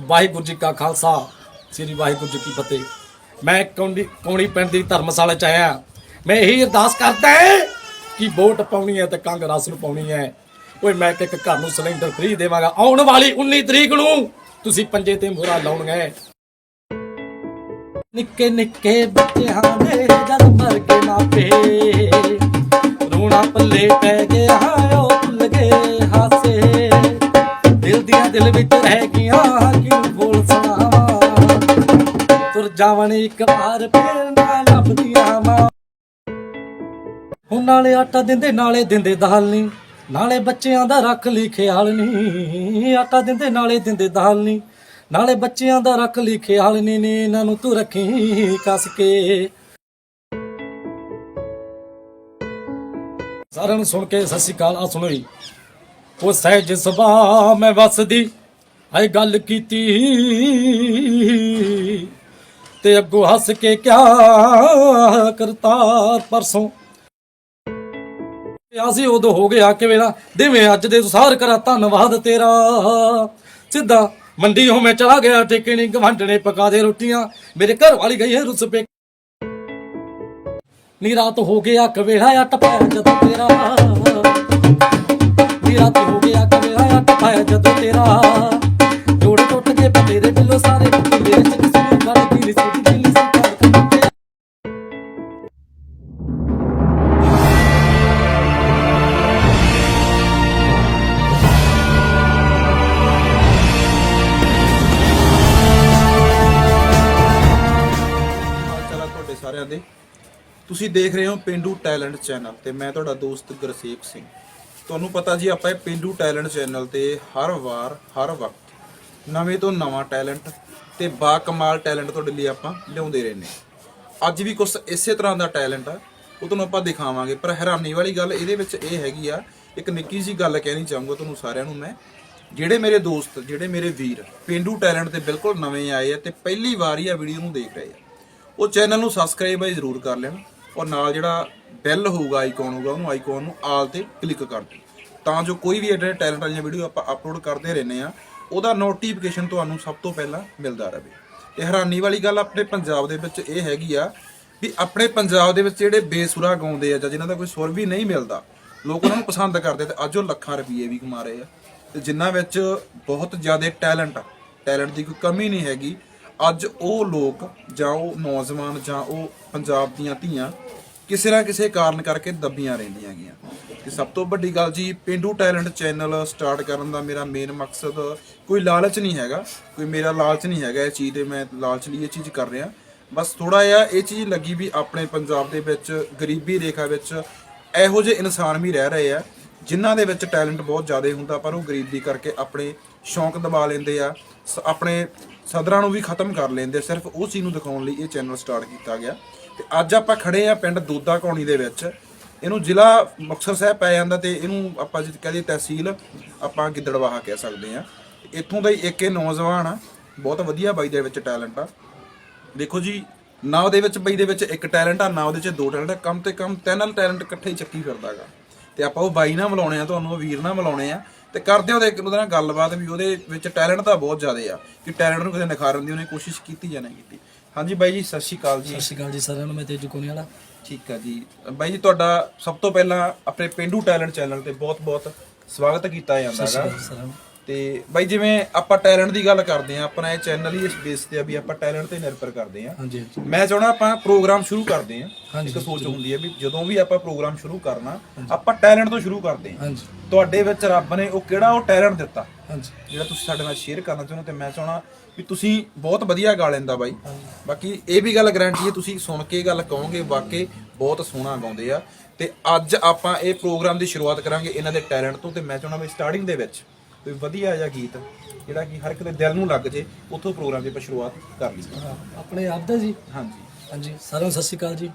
ਵਾਹਿਗੁਰੂ ਜੀ ਕਾ ਖਾਲਸਾ, ਸ੍ਰੀ ਵਾਹਿਗੁਰੂ ਜੀ ਕੀ ਫਤਿਹ। ਮੈਂ ਕੌਂਡੀ ਕੌਣੀ ਪਿੰਡ ਦੀ ਧਰਮਸ਼ਾਲਾ ਚ ਆਇਆ। ਮੈਂ ਇਹੀ ਅਰਦਾਸ ਕਰਦਾ ਕਿ ਵੋਟ ਪਾਉਣੀ ਹੈ ਤੇ ਕਾਂਗਰਸ ਨੂੰ ਪਾਉਣੀ ਹੈ। ਓਏ, ਮੈਂ ਇੱਕ ਘਰ ਨੂੰ ਸਿਲੰਡਰ ਫ੍ਰੀ ਦੇਵਾਂਗਾ। ਆਉਣ ਵਾਲੀ 19 ਤਰੀਕ ਨੂੰ ਤੁਸੀਂ ਪੰਜੇ ਤੇ ਮੋਹਰਾ ਲਾਉਣਗੇ ਨਿੱਕੇ ਨਿੱਕੇ ਬੱਚਿਆਂ ਦੇ ਜਦ ਮਰ ਕੇ ਮਾਪੇ ਰੋਣਾ ਪੱਲੇ ਪੈ ਗਿਆ। ਦਿਲ ਵਿੱਚ ਰਹਿ ਗਈਆਂ ਕਿਉਂ ਬੋਲ ਸੁਣਾਵਾਂ ਤੁਰ ਜਾਵਣ ਇੱਕ ਵਾਰ ਫੇਰ ਨਾ ਲੱਭਦੀਆਂ ਮਾਂ ਹੁਣ ਨਾਲੇ ਆਟਾ ਦਿੰਦੇ, ਨਾਲੇ ਦਿੰਦੇ ਦਾਲ ਨਹੀਂ ਨਾਲੇ ਬੱਚਿਆਂ ਦਾ ਰੱਖ ਲਈ ਖਿਆਲ ਨਹੀਂ ਆਟਾ ਦਿੰਦੇ, ਨਾਲੇ ਦਿੰਦੇ ਦਾਲ ਨਹੀਂ ਨਾਲੇ ਬੱਚਿਆਂ ਦਾ ਰੱਖ ਲਈ ਖਿਆਲ ਨਹੀਂ ਨੀ ਇਹਨਾਂ ਨੂੰ ਤੂੰ ਰੱਖੀ ਕੱਸ ਕੇ। ਸਾਰਿਆਂ ਨੂੰ ਸੁਣ ਕੇ ਸਤਿ ਸ਼੍ਰੀ ਅਕਾਲ ਆ ਸੁਣੋਈ ਉਹ ਸਹਿਜ ਸੁਭਾ ਮੈਂ ਵਸਦੀ ਆਏ ਗੱਲ ਕੀਤੀ। ਤੇ ਅੱਗੋਂ ਹੱਸ ਕੇ ਕਿਆ ਕਰਤਾਰ ਪਰਸੋਂ। ਅਸੀਂ ਉਦੋਂ ਹੋ ਗਿਆ ਕਿ ਵੇਲਾ, ਦੇਵੇਂ ਅੱਜ ਦੇ ਸਾਰ ਕਰਾ ਧੰਨਵਾਦ ਤੇਰਾ। ਸਿੱਧਾ ਮੰਡੀ ਹੋ ਮੈਂ ਚਲਾ ਗਿਆ ਟਿਕਣੀ ਗਵੰਡਣੇ ਪਕਾ ਦੇ ਰੋਟੀਆਂ, ਮੇਰੇ ਘਰ ਵਾਲੀ ਗਈ ਹੈ ਰੁੱਸ ਪੇ। ਨੀ ਰਾਤ ਹੋ ਗਿਆ ਕਵੇਲਾ ਆ ਟਪਾਇਆ ਜਦੋਂ ਤੇਰਾ। ਨੀ ਰਾਤ ਹੋ ਗਿਆ ਕਵੇਲਾ ਆ ਟਪਾਇਆ ਜਦੋਂ ਤੇਰਾ। ਜੋੜ ਟੁੱਟ ਕੇ ਪਤੇ ਦੇ ਬਿੱਲੋ ਸਾਰੇ ਮੇਰੇ ਚ ਕਿਸੇ ਨੂੰ ਗੱਲ ਦੀ ਨਹੀਂ ਸੁਣੀ ਦਿਲ ਸਰਕਾਰ ਕਰਦੇ ਤੁਹਾਡੇ ਸਾਰਿਆਂ ਦੇ? ਤੁਸੀਂ ਦੇਖ ਰਹੇ ਹੋ ਪਿੰਡੂ ਟੈਲੈਂਟ ਚੈਨਲ ਤੇ ਮੈਂ ਤੁਹਾਡਾ ਦੋਸਤ ਗੁਰਸੇਵ ਸਿੰਘ। ਤੁਹਾਨੂੰ ਪਤਾ ਜੀ, ਆਪਾਂ ਇਹ ਪਿੰਡੂ ਟੈਲੈਂਟ ਚੈਨਲ ਤੇ ਹਰ ਵਾਰ, ਹਰ ਵਕਤ ਨਵੇਂ ਤੋਂ ਨਵਾਂ ਟੈਲੈਂਟ ਤੇ ਬਾ ਕਮਾਲ ਟੈਲੈਂਟ ਤੁਹਾਡੇ ਲਈ ਆਪਾਂ ਲਿਆਉਂਦੇ ਰਹਿੰਦੇ ਹਾਂ। ਅੱਜ ਵੀ ਕੁਝ ਇਸੇ ਤਰ੍ਹਾਂ ਦਾ ਟੈਲੈਂਟ ਆ, ਉਹ ਤੁਹਾਨੂੰ ਆਪਾਂ ਦਿਖਾਵਾਂਗੇ, ਪਰ ਹੈਰਾਨੀ ਵਾਲੀ ਗੱਲ ਇਹਦੇ ਵਿੱਚ ਇਹ ਹੈਗੀ ਆ, ਇੱਕ ਨਿੱਕੀ ਜੀ ਗੱਲ ਕਹਿਣੀ ਚਾਹੂੰਗਾ ਤੁਹਾਨੂੰ ਸਾਰਿਆਂ ਨੂੰ ਮੈਂ, ਜਿਹੜੇ ਮੇਰੇ ਦੋਸਤ, ਜਿਹੜੇ ਮੇਰੇ ਵੀਰ ਪਿੰਡੂ ਟੈਲੈਂਟ ਤੇ ਬਿਲਕੁਲ ਨਵੇਂ ਆਏ ਆ ਤੇ ਪਹਿਲੀ ਵਾਰ ਹੀ ਆ ਵੀਡੀਓ ਨੂੰ ਦੇਖ ਰਹੇ ਆ, ਉਹ ਚੈਨਲ ਨੂੰ ਸਬਸਕ੍ਰਾਈਬ ਹੈ ਜ਼ਰੂਰ ਕਰ ਲੈਣ ਔਰ ਨਾਲ ਜਿਹੜਾ ਬੈਲ ਹੋਊਗਾ ਆਈਕਨ ਹੋਊਗਾ, ਉਹਨੂੰ ਆਈਕਨ ਨੂੰ ਆਲ ਤੇ ਕਲਿੱਕ ਕਰ ਦਿਓ। ਤਾਂ ਜੋ ਕੋਈ ਵੀ ਜਿਹੜੇ ਟੈਲੈਂਟ ਵਾਲੀਆਂ ਵੀਡੀਓ ਆਪਾਂ ਅਪਲੋਡ ਕਰਦੇ ਰਹਿੰਦੇ ਆ ਉਹਦਾ ਨੋਟੀਫਿਕੇਸ਼ਨ ਤੁਹਾਨੂੰ ਸਭ ਤੋਂ ਪਹਿਲਾਂ ਮਿਲਦਾ ਰਹੇ। ਤੇ ਹੈਰਾਨੀ ਵਾਲੀ ਗੱਲ ਆਪਣੇ ਪੰਜਾਬ ਦੇ ਵਿੱਚ ਇਹ ਹੈਗੀ ਆ ਵੀ ਆਪਣੇ ਪੰਜਾਬ ਦੇ ਵਿੱਚ ਜਿਹੜੇ ਬੇਸੁਰਾ ਗਾਉਂਦੇ ਆ ਜਾਂ ਜਿਨ੍ਹਾਂ ਦਾ ਕੋਈ ਸੁਰ ਵੀ ਨਹੀਂ ਮਿਲਦਾ, ਲੋਕ ਉਹਨਾਂ ਨੂੰ ਪਸੰਦ ਕਰਦੇ ਤੇ ਅੱਜ ਉਹ ਲੱਖਾਂ ਰੁਪਏ ਵੀ ਕਮਾ ਰਹੇ ਆ। ਤੇ ਜਿਨ੍ਹਾਂ ਵਿੱਚ ਬਹੁਤ ਜ਼ਿਆਦਾ ਟੈਲੈਂਟ ਆ ਟੈਲੈਂਟ ਦੀ ਕੋਈ ਕਮੀ ਨਹੀਂ ਹੈਗੀ। ਅੱਜ ਉਹ ਲੋਕ ਜਾਂ ਉਹ ਨੌਜਵਾਨ ਜਾਂ ਉਹ ਪੰਜਾਬ ਦੀਆਂ ਧੀਆਂ ਕਿਸੇ ਨਾ ਕਿਸੇ ਕਾਰਨ ਕਰਕੇ ਦੱਬੀਆਂ ਰਹਿੰਦੀਆਂ ਗੀਆਂ ਤੇ ਸਭ ਤੋਂ ਵੱਡੀ ਗੱਲ ਜੀ, ਪਿੰਡੂ ਟੈਲੈਂਟ ਚੈਨਲ ਸਟਾਰਟ ਕਰਨ ਦਾ ਮੇਰਾ ਮੇਨ ਮਕਸਦ ਕੋਈ ਲਾਲਚ ਨਹੀਂ ਹੈਗਾ, ਕੋਈ ਮੇਰਾ ਲਾਲਚ ਨਹੀਂ ਹੈਗਾ ਇਹ ਚੀਜ਼ ਤੇ ਮੈਂ ਲਾਲਚ ਲਈ ਇਹ ਚੀਜ਼ ਕਰ ਰਿਹਾ। ਬਸ ਥੋੜਾ ਜਿਹਾ ਇਹ ਚੀਜ਼ ਲੱਗੀ ਵੀ ਆਪਣੇ ਪੰਜਾਬ ਦੇ ਵਿੱਚ, ਗਰੀਬੀ ਰੇਖਾ ਵਿੱਚ ਇਹੋ ਜਿਹੇ ਇਨਸਾਨ ਵੀ ਰਹਿ ਰਹੇ ਆ, ਜਿਨ੍ਹਾਂ ਦੇ ਵਿੱਚ ਟੈਲੈਂਟ ਬਹੁਤ ਜ਼ਿਆਦਾ ਹੁੰਦਾ, ਪਰ ਉਹ ਗਰੀਬੀ ਕਰਕੇ ਆਪਣੇ ਸ਼ੌਂਕ ਦਬਾ ਲੈਂਦੇ ਆ, ਸ- ਆਪਣੇ ਸਦਰਾਂ ਨੂੰ ਵੀ ਖਤਮ ਕਰ ਲੈਂਦੇ ਸਿਰਫ ਉਹ ਚੀਜ਼ ਨੂੰ ਦਿਖਾਉਣ ਲਈ ਇਹ ਚੈਨਲ ਸਟਾਰਟ ਕੀਤਾ ਗਿਆ। ਤੇ ਅੱਜ ਆਪਾਂ ਖੜੇ ਆ ਪਿੰਡ ਦੋਦਾ ਕੌਣੀ ਦੇ ਵਿੱਚ। ਇਹਨੂੰ ਜ਼ਿਲ੍ਹਾ ਮੁਕਤਸਰ ਸਾਹਿਬ ਪੈ ਜਾਂਦਾ ਤੇ ਇਹਨੂੰ ਆਪਾਂ ਜੇ ਕਹਦੇ ਤਹਿਸੀਲ ਆਪਾਂ ਗਿੱਦੜਵਾਹਾ ਕਹਿ ਸਕਦੇ ਆ। ਇੱਥੋਂ ਦਾ ਹੀ ਇੱਕ ਇਹ ਨੌਜਵਾਨ ਆ, ਬਹੁਤ ਵਧੀਆ ਬਾਈ ਦੇ ਵਿੱਚ ਟੈਲੈਂਟ ਆ। ਦੇਖੋ ਜੀ, ਨਾ ਉਹਦੇ ਵਿੱਚ ਬਈ ਦੇ ਵਿੱਚ ਇੱਕ ਟੈਲੈਂਟ ਆ, ਨਾ ਉਹਦੇ ਵਿੱਚ ਦੋ ਟੈਲੈਂਟ ਆ, ਕਮ ਤੇ ਕਮ ਤਿੰਨ ਟੈਲੈਂਟ ਇਕੱਠੇ ਹੀ ਚੱਕੀ ਫਿਰਦਾਗਾ ਤੇ ਆਪਾਂ ਉਹ ਬਾਈ ਨਾਲ ਮਿਲਾਉਣੇ ਆ, ਤੁਹਾਨੂੰ ਉਹ ਵੀਰ ਨਾਲ ਮਿਲਾਉਣੇ ਆ। ਤੇ ਕਰਦੇ ਉਹਦੇ ਇੱਕ ਉਹਦੇ ਨਾਲ ਗੱਲਬਾਤ ਵੀ, ਉਹਦੇ ਵਿੱਚ ਟੈਲੈਂਟ ਤਾਂ ਬਹੁਤ ਜ਼ਿਆਦਾ ਆ। ਕਿ ਟੈਲੈਂਟ ਨੂੰ ਕਿਤੇ ਨਿਖਾਰਨ ਦੀ ਉਹਨੇ ਕੋਸ਼ਿਸ਼ ਕੀਤੀ ਜਾਂ ਨਹੀਂ ਕੀਤੀ। ਹਾਂਜੀ ਬਾਈ ਜੀ ਸਤਿ ਸ਼੍ਰੀ ਅਕਾਲ ਜੀ। ਸਤਿ ਸ਼੍ਰੀ ਅਕਾਲ ਜੀ ਸਾਰਿਆਂ ਨੂੰ ਮੈਂ ਤੇਜੂ ਕੋਨੀ ਵਾਲਾ ਠੀਕ ਆ ਜੀ। ਬਾਈ ਜੀ ਤੁਹਾਡਾ ਸਭ ਤੋਂ ਪਹਿਲਾਂ ਆਪਣੇ ਪਿੰਡੂ ਟੈਲੈਂਟ ਚੈਨਲ ਤੇ ਬਹੁਤ-ਬਹੁਤ ਸਵਾਗਤ ਕੀਤਾ ਜਾਂਦਾ ਹੈਗਾ। ਤੇ ਬਾਈ ਜਿਵੇਂ ਆਪਾਂ ਟੈਲੈਂਟ ਦੀ ਗੱਲ ਕਰਦੇ ਆ ਆਪਣਾ ਇਹ ਚੈਨਲ ਹੀ ਇਸ ਬੇਸ ਤੇ ਆ ਵੀ ਆਪਾਂ ਟੈਲੈਂਟ ਤੇ ਨਿਰਭਰ ਕਰਦੇ ਆ ਹਾਂਜੀ ਮੈਂ ਚਾਹਣਾ ਆਪਾਂ ਪ੍ਰੋਗਰਾਮ ਸ਼ੁਰੂ ਕਰਦੇ ਆ ਇੱਕ ਸੋਚ ਹੁੰਦੀ ਹੈ ਵੀ ਜਦੋਂ ਵੀ ਆਪਾਂ ਪ੍ਰੋਗਰਾਮ ਸ਼ੁਰੂ ਕਰਨਾ ਆਪਾਂ ਟੈਲੈਂਟ ਤੋਂ ਸ਼ੁਰੂ ਕਰਦੇ ਆ ਹਾਂਜੀ। ਤੁਹਾਡੇ ਵਿੱਚ ਰੱਬ ਨੇ ਉਹ ਕਿਹੜਾ ਉਹ ਟੈਲੈਂਟ ਦਿੱਤਾ? ਹਾਂਜੀ। ਜਿਹੜਾ ਤੁਸੀਂ ਸਾਡੇ ਨਾਲ ਸ਼ੇਅਰ ਕਰਨਾ ਚਾਹੁੰਦੇ ਹੋ ਤੇ ਮੈਂ ਚਾਹਣਾ ਵੀ ਤੁਸੀਂ ਬਹੁਤ ਵਧੀਆ ਗਾ ਲੈਂਦਾ ਬਾਈ। ਬਾਕੀ ਇਹ ਵੀ ਗੱਲ ਗਾਰੰਟੀ ਹੈ ਤੁਸੀਂ ਸੁਣ ਕੇ ਗੱਲ ਕਹੋਗੇ ਵਾਕਈ ਬਹੁਤ ਸੋਹਣਾ ਗਾਉਂਦੇ ਆ। ਤੇ ਅੱਜ ਆਪਾਂ ਇਹ ਪ੍ਰੋਗਰਾਮ ਦੀ ਸ਼ੁਰੂਆਤ ਕਰਾਂਗੇ ਇਹਨਾਂ ਦੇ ਟੈਲੈਂਟ ਤੋਂ ਤੇ ਮੈਂ ਚਾਹਣਾ ਵੀ ਸਟਾਰਟਿੰਗ ਦੇ ਵਿੱਚ ਕੋਈ ਵਧੀਆ ਜਿਹਾ ਗੀਤ ਜਿਹੜਾ ਕਿ ਹਰ ਇੱਕ ਦੇ ਦਿਲ ਨੂੰ ਲੱਗ ਜੇ ਉੱਥੋਂ ਪ੍ਰੋਗਰਾਮ ਦੀ ਆਪਾਂ ਸ਼ੁਰੂਆਤ ਕਰ ਲਈਏ ਹਾਂ, ਆਪਣੇ ਆਪ ਦਾ ਜੀ? ਹਾਂਜੀ। ਹਾਂਜੀ ਸਾਰਿਆਂ ਨੂੰ ਸਤਿ ਸ਼੍ਰੀ ਅਕਾਲ ਜੀ।